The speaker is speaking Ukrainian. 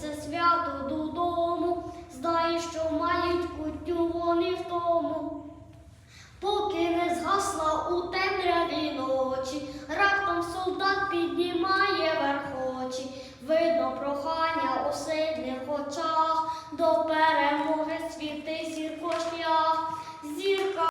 це свято додому, знаю, що мають кутню вони в тому. Поки не згасла у темряві ночі, раптом солдат піднімає верхочі, видно прохання у сильних очах до перемоги світи сіркошня.